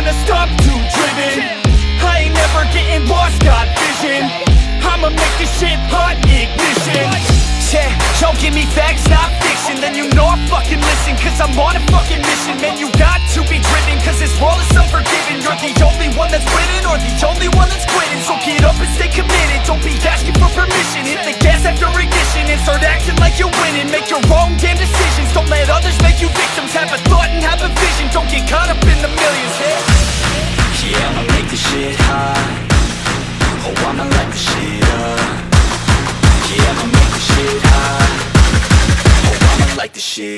gonna stop too driven. I ain't never getting lost, got vision. I'ma make this shit hot ignition. Yeah, y'all give me facts, not fiction. Then you know I fucking listen Cause I'm on a fucking mission. Man, you got to be driven Cause this world is unforgiving. You're the only one that's winning Or the only one that's quitting. So get up and stay committed. Don't be asking for permission. Hit the gas after ignition. And start acting like you're winning. Make your own this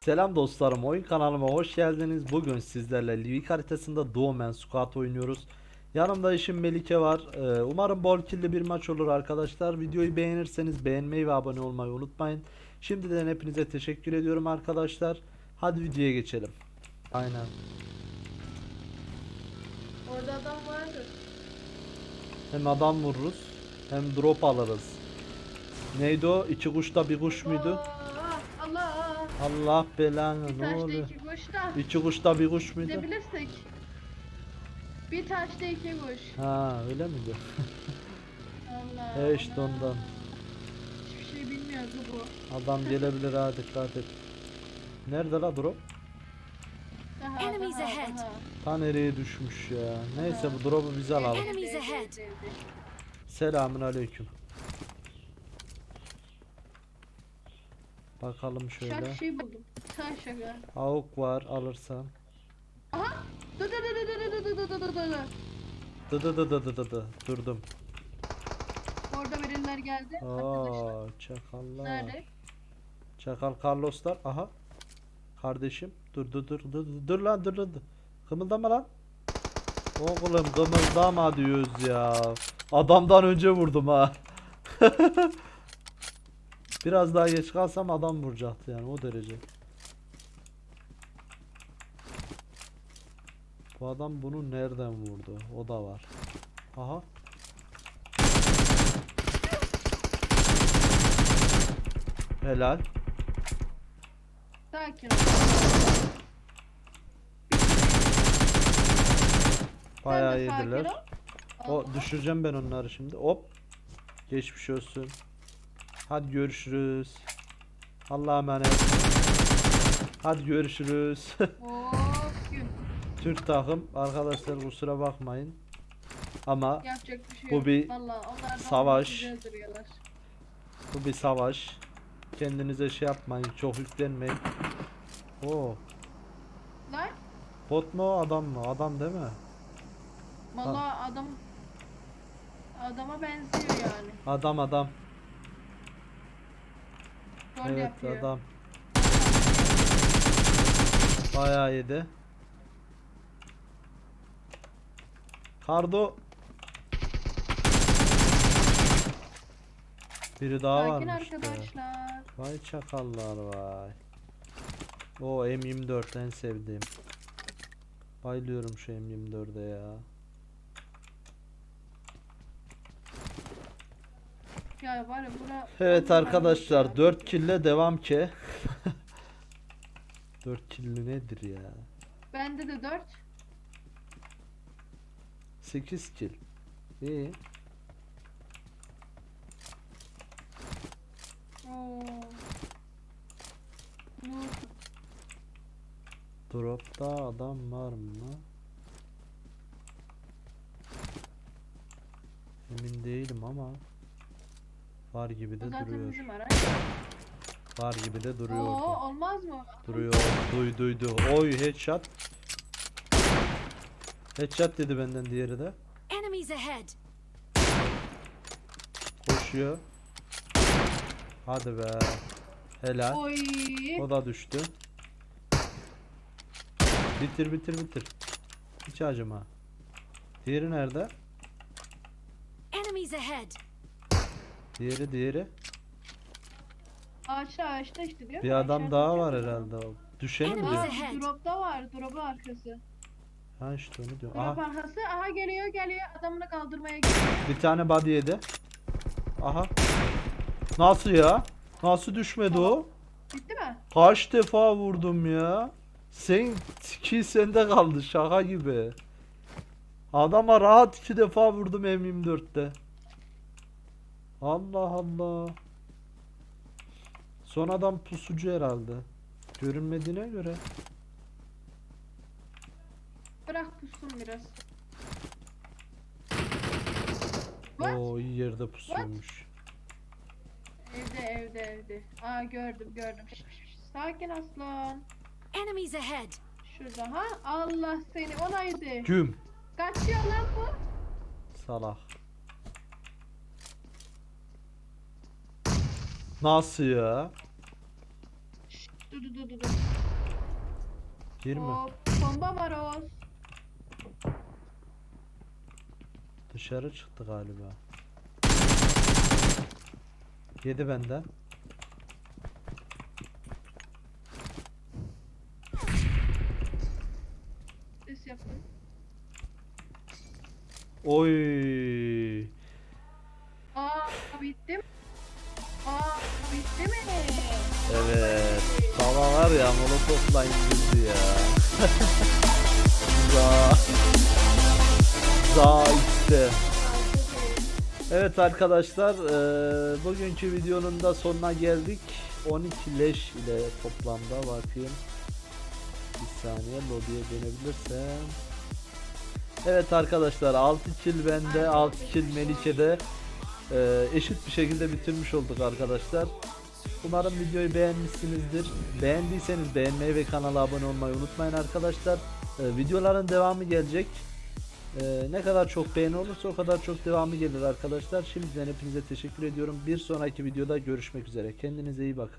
Selam dostlarım, oyun kanalıma hoş geldiniz. Bugün sizlerle Livik haritasında Doğumen Squad oynuyoruz. Yanımda işim Melike var. Ee, umarım bol killi bir maç olur arkadaşlar. Videoyu beğenirseniz beğenmeyi ve abone olmayı unutmayın. Şimdiden hepinize teşekkür ediyorum arkadaşlar. Hadi videoya geçelim. Aynen. Orada adam vardı. Hem adam vururuz hem drop alırız. Neydi o? İki kuşta bir kuş muydu? Aa, Allah. Allah belanı Bir ne taşta oluyor? iki kuş da. İki kuşta bir kuş muydu? Gidebilirsek. Bir taşta iki kuş. Ha öyle miydi? Allah. He işte Allah. ondan. Hiçbir şey bilmiyordu bu. Adam gelebilir ha dikkat et. Nerede la drop? Daha, Enemies daha, ahead. daha. Ta nereye düşmüş ya. Neyse bu drop'u biz alalım. Enemies ahead. Selamun aleyküm. Bakalım şöyle. Şak şey buldum. Sen şaka. Avuk var alırsan. Aha. Dı dı dı dı dı dı dı dı dı dı dı. Dı dı dı dı dı dı dı. Durdum. Orada biriler geldi. Arkadaşlar. Aa çakallar. Nerede? Çakal Carloslar. Aha. Kardeşim. Dur dur dur dur dur, lan dur. dur. Kımıldama lan. Oğlum kımıldama diyoruz ya. Adamdan önce vurdum ha. Biraz daha geç kalsam adam vuracaktı yani o derece. Bu adam bunu nereden vurdu? O da var. Aha. Helal. Sakin. Bayağı Sen de sakin yediler. ol. O düşüreceğim ben onları şimdi. Hop. Geçmiş olsun. Hadi görüşürüz. Allah'a emanet. Hadi görüşürüz. Türk takım arkadaşlar kusura bakmayın. Ama Yapacak bir şey Bu yok. bir Vallahi onlar savaş. bu bir savaş. Kendinize şey yapmayın. Çok yüklenmeyin. Oo. Lan Bot mu o, adam mı? Adam değil mi? Vallahi adam adama benziyor yani. Adam adam. Gol evet yapıyor. adam. Bayağı yedi. Kardo. Biri daha Sakin varmış be. arkadaşlar. Vay çakallar vay. O M24 en sevdiğim. Bayılıyorum şu M24'e ya. Ya var ya bura Evet arkadaşlar ya. 4 kille devam ki. 4 killi nedir ya? Bende de 4. 8 kill. İyi. Oo. Dropta adam var mı? Emin değilim ama var gibi de zaten duruyor. bizim araç. Var gibi de duruyor. Oo orada. olmaz mı? Duruyor. Duy duydu. Oy headshot. Headshot dedi benden diğeri de. Enemies ahead. Koşuyor. Hadi be. Helal. Oy. O da düştü. Bitir bitir bitir. Hiç acıma. Diğeri nerede? Enemies ahead. Diğeri diğeri. Ağaçta ağaçta işte diyor. Bir adam daha var herhalde o. Düşeni mi Enemies diyor? ahead. Dropta var. Drop'un arkası. Ha işte onu diyorum. Drop Aha arkası. Aha geliyor geliyor. Adamını kaldırmaya gidiyor. bir tane body yedi. Aha. Nasıl ya? Nasıl düşmedi o? Bitti mi? Kaç defa vurdum ya? Sen ki sende kaldı şaka gibi. Adama rahat iki defa vurdum M24'te. Allah Allah. Son adam pusucu herhalde. Görünmediğine göre. Pussun biraz. What? O iyi yerde pusuyormuş. Evde evde evde. Aa gördüm gördüm. Şş, şş, şş. Sakin aslan. Enemies ahead. Şurada ha. Allah seni onaydı. Güm. Kaçıyor lan bu. Salak. Nasıl ya? Dur dur dur dur. dur. Girme. Hop, bomba var Oğuz. Dışarı çıktı galiba. Yedi benden. Ses yaptım. Oy. Aa bitti mi? Aa bitti mi? Evet. Baba var ya molotofla indirdi ya. Za. Za işte. Evet arkadaşlar eee, bugünkü videonun da sonuna geldik. 12 leş ile toplamda bakayım. Bir saniye lobiye dönebilirsem. Evet arkadaşlar 6 kill bende 6 kill Melike'de Eee, eşit bir şekilde bitirmiş olduk arkadaşlar. Umarım videoyu beğenmişsinizdir. Beğendiyseniz beğenmeyi ve kanala abone olmayı unutmayın arkadaşlar. Ee, videoların devamı gelecek. Ee, ne kadar çok beğeni olursa o kadar çok devamı gelir arkadaşlar. Şimdiden hepinize teşekkür ediyorum. Bir sonraki videoda görüşmek üzere. Kendinize iyi bakın.